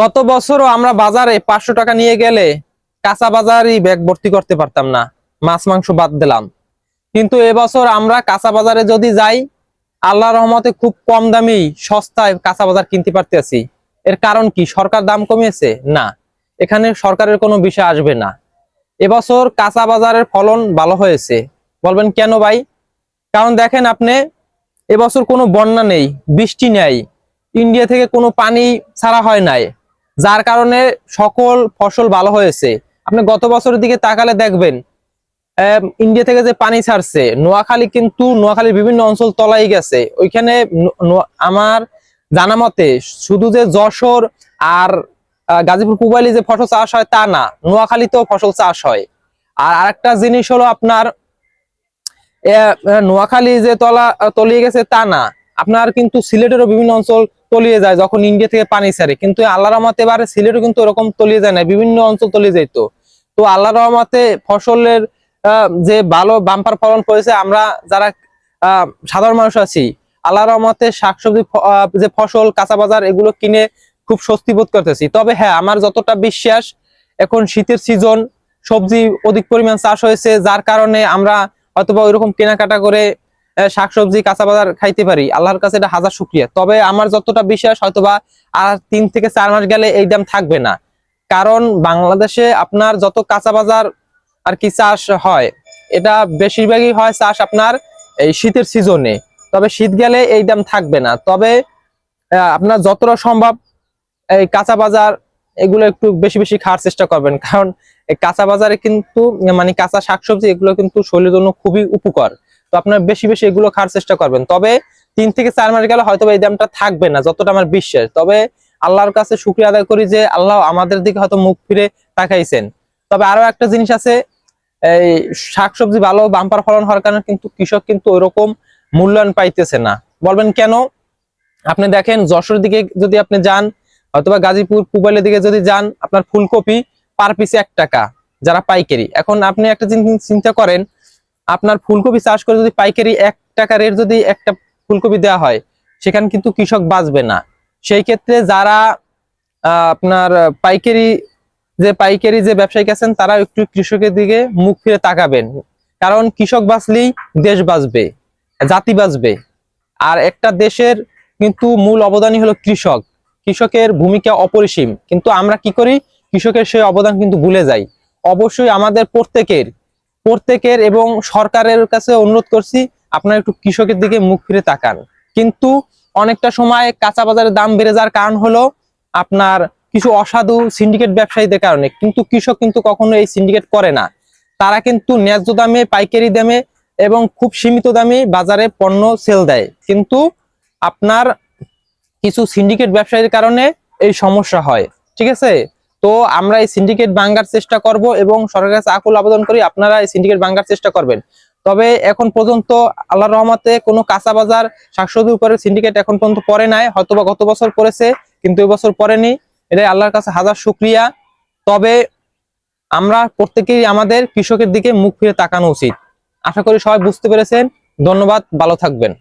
গত বছরও আমরা বাজারে পাঁচশো টাকা নিয়ে গেলে কাঁচা বাজারই ব্যাগ ভর্তি করতে পারতাম না, মাছ মাংস বাদ দিলাম। কিন্তু এবছর আমরা কাঁচা বাজারে যদি যাই, আল্লাহ রহমতে খুব কম দামি সস্তায় কাঁচা বাজার কিনতে পারতেছি। এর কারণ কি? সরকার দাম কমিয়েছে? না। এখানে সরকারের কোনো বিষয় আসবে না। এবছর কাঁচা বাজারের ফলন ভালো হয়েছে। বলবেন কেন ভাই? কারণ দেখেন আপনি, এবছর কোনো বন্যা নেই, বৃষ্টি নেই, ইন্ডিয়া থেকে কোনো পানি ছাড়া হয় নাই। যার কারণে সকল ফসল ভালো হয়েছে। আপনি গত বছরের দিকে তাকালে দেখবেন ইন্ডিয়া থেকে যে পানি ছাড়ছে, নোয়াখালী কিন্তু নোয়াখালীর বিভিন্ন অঞ্চল তলাই গেছে। ওইখানে আমার জানা মতে শুধু যে যশোর আর গাজীপুর পুবাইলি যে ফসল চাষ হয় তা না, নোয়াখালীতেও ফসল চাষ হয়। আর আরেকটা জিনিস হলো আপনার নোয়াখালী যে তলা, তলিয়ে গেছে তা না। আপনার কিন্তু সিলেটেরও বিভিন্ন অঞ্চল তলিয়ে যায়, যখন ইন্ডিয়া থেকে পানি ছাড়ে। কিন্তু আল্লাহ রহমতে এবারে সিলেটও কিন্তু ওরকম তলিয়ে যায় না, বিভিন্ন অঞ্চল তলিয়ে যেত তো আল্লাহ রহমতে ফসলের যে ভালো বাম্পার ফলন করেছে, আমরা যারা সাধারণ মানুষ আছি আল্লাহ রহমতে শাকসবজি যে ফসল, কাঁচা বাজার, এগুলো কিনে খুব স্বস্তি বোধ করতেছি। তবে হ্যাঁ আমার যতটা বিশ্বাস, এখন শীতের সিজন সবজি অধিক পরিমাণ চাষ হয়েছে, যার কারণে আমরা হয়তোবা ওইরকম কেনাকাটা করে শাকসবজি কাঁচা বাজার খাইতে পারি। আল্লাহর কাছে এটা হাজার শুক্রিয়া। তবে আমার যতটা বিশ্বাস, হয়তোবা আর তিন থেকে চার মাস গেলে এই দাম থাকবে না। কারণ বাংলাদেশে আপনার যত কাঁচা বাজার আর কি চাষ হয়, এটা বেশিরভাগই হয় চাষ আপনার এই শীতের সিজনে। তবে শীত গেলে এই দাম থাকবে না। তবে আপনার যতটা সম্ভব এই কাঁচা বাজার এগুলো একটু বেশি বেশি খাওয়ার চেষ্টা করবেন। কারণ কাঁচা বাজারে কিন্তু মানে কাঁচা শাকসবজি, এগুলো কিন্তু শরীরের জন্য খুবই উপকার। তো আপনার বেশি বেশি এগুলো খাওয়ার চেষ্টা করবেন। তবে তিন থেকে চার মাস গেলে হয়তো এই দামটা থাকবে না, যতটা আমার বিশ্বাস। তবে আল্লাহর কাছে শুক্রিয়া আদায় করি যে আল্লাহ আমাদের দিকে হয়তো মুখ ফিরে তাকাইছেন। তবে আরও একটা জিনিস আছে, এই শাকসবজি ভালো, বাম্পার ফলন হওয়ার কারণে কিন্তু কৃষক কিন্তু ওইরকম মূল্যায়ন পাইতেছে না। বলবেন কেন? আপনি দেখেন যশোর দিকে যদি আপনি যান অথবা গাজীপুর, পুবাইলের দিকে যদি যান, আপনার ফুলকপি পার পিসে এক টাকা, যারা পাইকারি। এখন আপনি একটা জিনিস চিন্তা করেন আপনার ফুলকপি চাষ করে যদি পাইকারি এক টাকা রেট যদি একটা ফুলকপি দেওয়া হয়, সেখানে কিন্তু কৃষক বাঁচবে না। সেই ক্ষেত্রে যারা আপনার পাইকারি, যে পাইকারি যে ব্যবসায়ী আছেন তারা একটু কৃষকের দিকে মুখ ফিরে তাকাবেন। কারণ কৃষক বাঁচলেই দেশ বাঁচবে, জাতি বাঁচবে। আর একটা দেশের কিন্তু মূল অবদানই হলো কৃষক। কৃষকের ভূমিকা অপরিসীম। কিন্তু আমরা কি করি? কৃষকের সেই অবদান কিন্তু ভুলে যাই। অবশ্যই আমাদের প্রত্যেকের প্রত্যেকের এবং সরকারের কাছে অনুরোধ করছি, আপনারা একটু কৃষকের দিকে মুখ ফিরে তাকান। কিন্তু অনেকটা সময় কাঁচা বাজারের দাম বেড়ে যাওয়ার কারণ হলো আপনার কিছু অসাধু সিন্ডিকেট ব্যবসায়ীদের কারণে। কিন্তু কৃষক কিন্তু কখনো এই সিন্ডিকেট করে না। তারা কিন্তু ন্যায্য দামে, পাইকারি দামে এবং খুব সীমিত দামে বাজারে পণ্য সেল দেয়। কিন্তু আপনার কিছু সিন্ডিকেট ব্যবসায়ীর কারণে এই সমস্যা হয়। ঠিক আছে? তো আমরা এই সিন্ডিকেট ভাঙ্গার চেষ্টা করব এবং সরকারের কাছে আকুল আবেদন করি, আপনারা এই সিন্ডিকেট ভাঙ্গার চেষ্টা করবেন। তবে এখন পর্যন্ত আল্লাহ রহমতে কোনো কাঁচা বাজার শাকসবজির উপরে সিন্ডিকেট এখন পর্যন্ত পরে নাই, হয়তোবা গত বছর পড়েছে, কিন্তু এবছর পড়েনি। এটাই আল্লাহর কাছে হাজার শুক্রিয়া। তবে আমরা প্রত্যেকেই আমাদের কৃষকের দিকে মুখ ফিরে তাকানো উচিত। আশা করি সবাই বুঝতে পেরেছেন। ধন্যবাদ, ভালো থাকবেন।